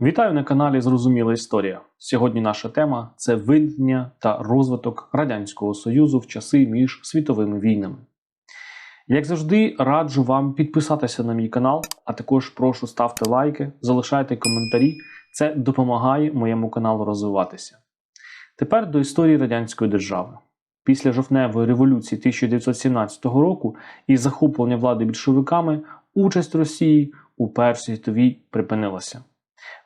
Вітаю на каналі Зрозуміла Історія. Сьогодні наша тема це виникнення та розвиток Радянського Союзу в часи між світовими війнами. Як завжди, раджу вам підписатися на мій канал, а також прошу ставте лайки, залишайте коментарі. Це допомагає моєму каналу розвиватися. Тепер до історії радянської держави. Після жовтневої революції 1917 року і захоплення влади більшовиками участь Росії у Першій світовій припинилася.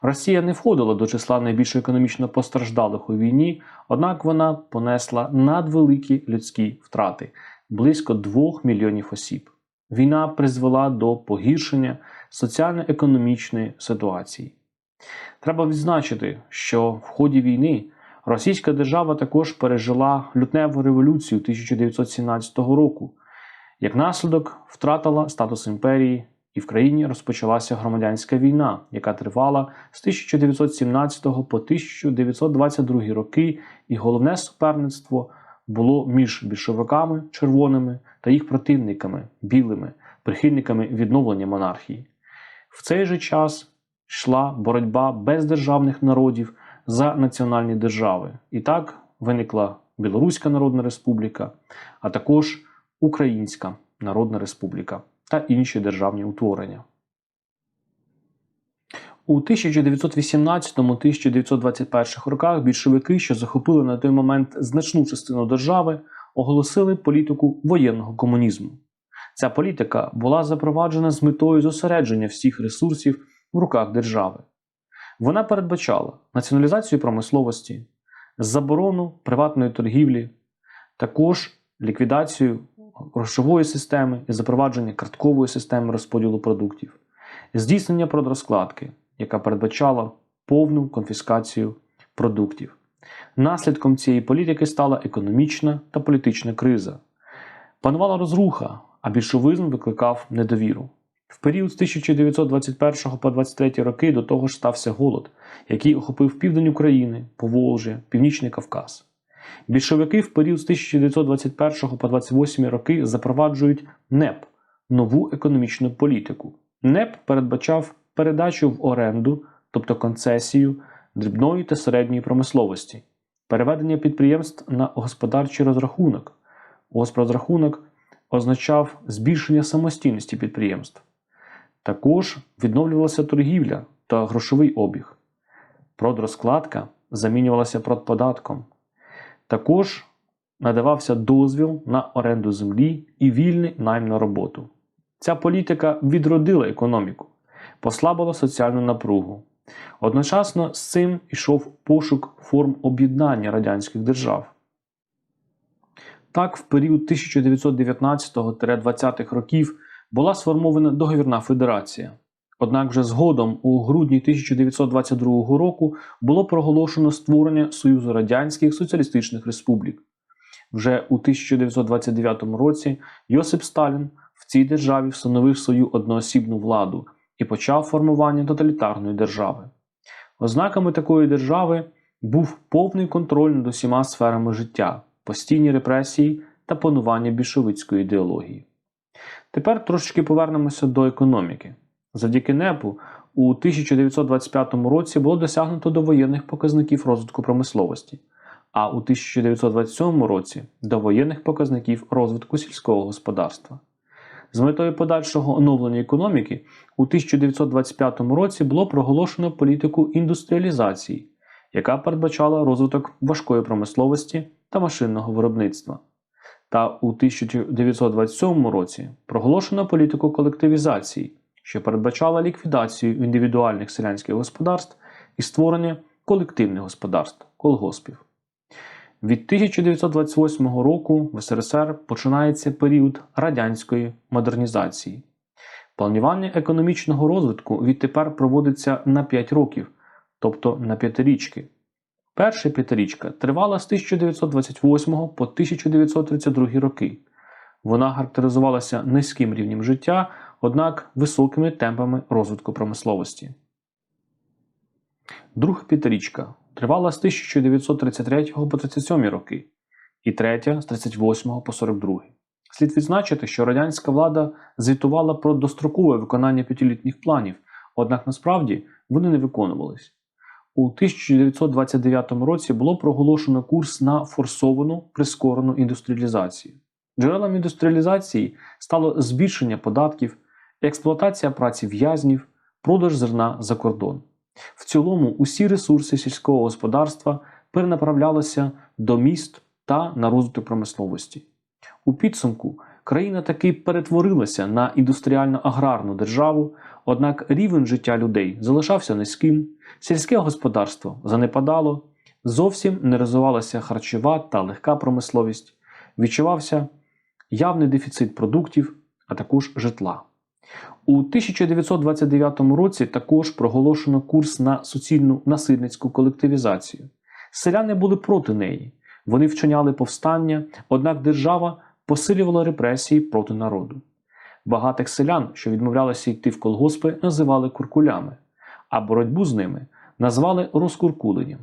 Росія не входила до числа найбільш економічно постраждалих у війні, однак вона понесла надвеликі людські втрати близько 2 мільйонів осіб. Війна призвела до погіршення соціально-економічної ситуації. Треба відзначити, що в ході війни Російська держава також пережила лютневу революцію 1917 року. Як наслідок втратила статус імперії, і в країні розпочалася громадянська війна, яка тривала з 1917 по 1922 роки, і головне суперництво було між більшовиками червоними та їх противниками білими, прихильниками відновлення монархії. В цей же час йшла боротьба бездержавних народів за національні держави. І так виникла Білоруська Народна Республіка, а також Українська Народна Республіка та інші державні утворення. У 1918-1921 роках більшовики, що захопили на той момент значну частину держави, оголосили політику воєнного комунізму. Ця політика була запроваджена з метою зосередження всіх ресурсів в руках держави. Вона передбачала націоналізацію промисловості, заборону приватної торгівлі, також ліквідацію грошової системи і запровадження карткової системи розподілу продуктів, здійснення продрозкладки, яка передбачала повну конфіскацію продуктів. Наслідком цієї політики стала економічна та політична криза. Панувала розруха, а більшовизм викликав недовіру. В період з 1921 по 23 роки до того ж стався голод, який охопив південь України, Поволжя, Північний Кавказ. Більшовики в період з 1921 по 28 роки запроваджують НЕП нову економічну політику. НЕП передбачав передачу в оренду, тобто концесію дрібної та середньої промисловості, переведення підприємств на господарчий розрахунок. Госпрозрахунок означав збільшення самостійності підприємств. Також відновлювалася торгівля та грошовий обіг. Продрозкладка замінювалася продподатком. Також надавався дозвіл на оренду землі і вільний найм на роботу. Ця політика відродила економіку, послабила соціальну напругу. Одночасно з цим йшов пошук форм об'єднання радянських держав. Так, в період 1919-20-х років була сформована договірна федерація. Однак вже згодом, у грудні 1922 року, було проголошено створення Союзу Радянських Соціалістичних Республік. Вже у 1929 році Йосип Сталін в цій державі встановив свою одноосібну владу і почав формування тоталітарної держави. Ознаками такої держави був повний контроль над усіма сферами життя, постійні репресії та панування більшовицької ідеології. Тепер трошечки повернемося до економіки. Завдяки НЕПу у 1925 році було досягнуто довоєнних показників розвитку промисловості, а у 1927 році довоєнних показників розвитку сільського господарства. З метою подальшого оновлення економіки у 1925 році було проголошено політику індустріалізації, яка передбачала розвиток важкої промисловості та машинного виробництва. Та у 1927 році проголошено політику колективізації, що передбачала ліквідацію індивідуальних селянських господарств і створення колективних господарств колгоспів. Від 1928 року в СРСР починається період радянської модернізації. Планування економічного розвитку відтепер проводиться на 5 років, тобто на п'ятирічки. Перша п'ятирічка тривала з 1928 по 1932 роки. Вона характеризувалася низьким рівнем життя, однак високими темпами розвитку промисловості. Друга п'ятирічка тривала з 1933 по 37 роки, і третя з 38 по 42. Слід відзначити, що радянська влада звітувала про дострокове виконання п'ятилітніх планів, однак насправді вони не виконувались. У 1929 році було проголошено курс на форсовану прискорену індустріалізацію. Джерелом індустріалізації стало збільшення податків, експлуатація праці в'язнів, продаж зерна за кордон. В цілому усі ресурси сільського господарства перенаправлялися до міст та на розвиток промисловості. У підсумку країна таки перетворилася на індустріально-аграрну державу, однак рівень життя людей залишався низьким, сільське господарство занепадало, зовсім не розвивалася харчова та легка промисловість, відчувався явний дефіцит продуктів, а також житла. У 1929 році також проголошено курс на суцільну насильницьку колективізацію. Селяни були проти неї, вони вчиняли повстання, однак держава посилювала репресії проти народу. Багатих селян, що відмовлялися йти в колгоспи, називали куркулями, а боротьбу з ними назвали розкуркуленням.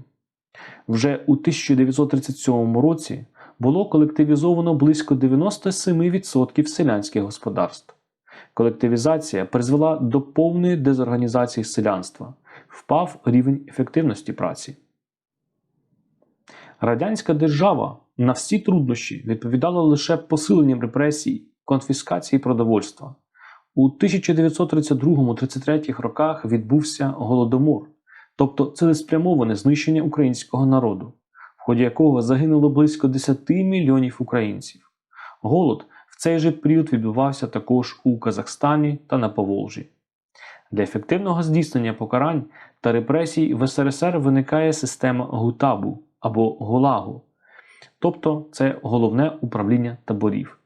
Вже у 1937 році було колективізовано близько 97% селянських господарств. Колективізація призвела до повної дезорганізації селянства, впав рівень ефективності праці. Радянська держава на всі труднощі відповідала лише посиленням репресій, конфіскації продовольства. У 1932-33 роках відбувся голодомор, тобто цілеспрямоване знищення українського народу, в ході якого загинуло близько 10 мільйонів українців. Голод цей же період відбувався також у Казахстані та на Поволжі. Для ефективного здійснення покарань та репресій в СРСР виникає система гутабу або ГУЛАГу, тобто це головне управління таборів.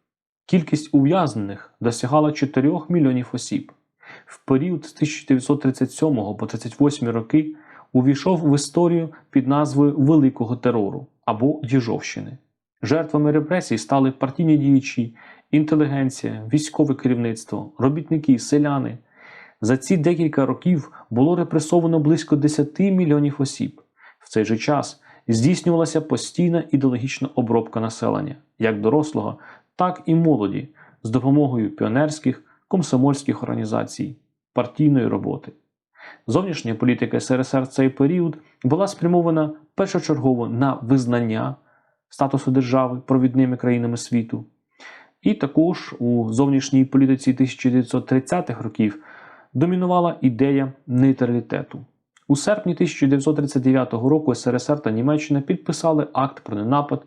Кількість ув'язнених досягала 4 мільйонів осіб. В період з 1937 по 1938 роки увійшов в історію під назвою Великого терору або Єжовщини. Жертвами репресій стали партійні діячі, інтелігенція, військове керівництво, робітники, селяни. За ці декілька років було репресовано близько 10 мільйонів осіб. В цей же час здійснювалася постійна ідеологічна обробка населення, як дорослого, так і молоді, з допомогою піонерських, комсомольських організацій, партійної роботи. Зовнішня політика СРСР в цей період була спрямована першочергово на визнання статусу держави провідними країнами світу. І також у зовнішній політиці 1930-х років домінувала ідея нейтралітету. У серпні 1939 року СРСР та Німеччина підписали акт про ненапад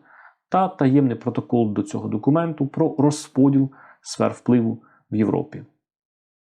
та таємний протокол до цього документу про розподіл сфер впливу в Європі.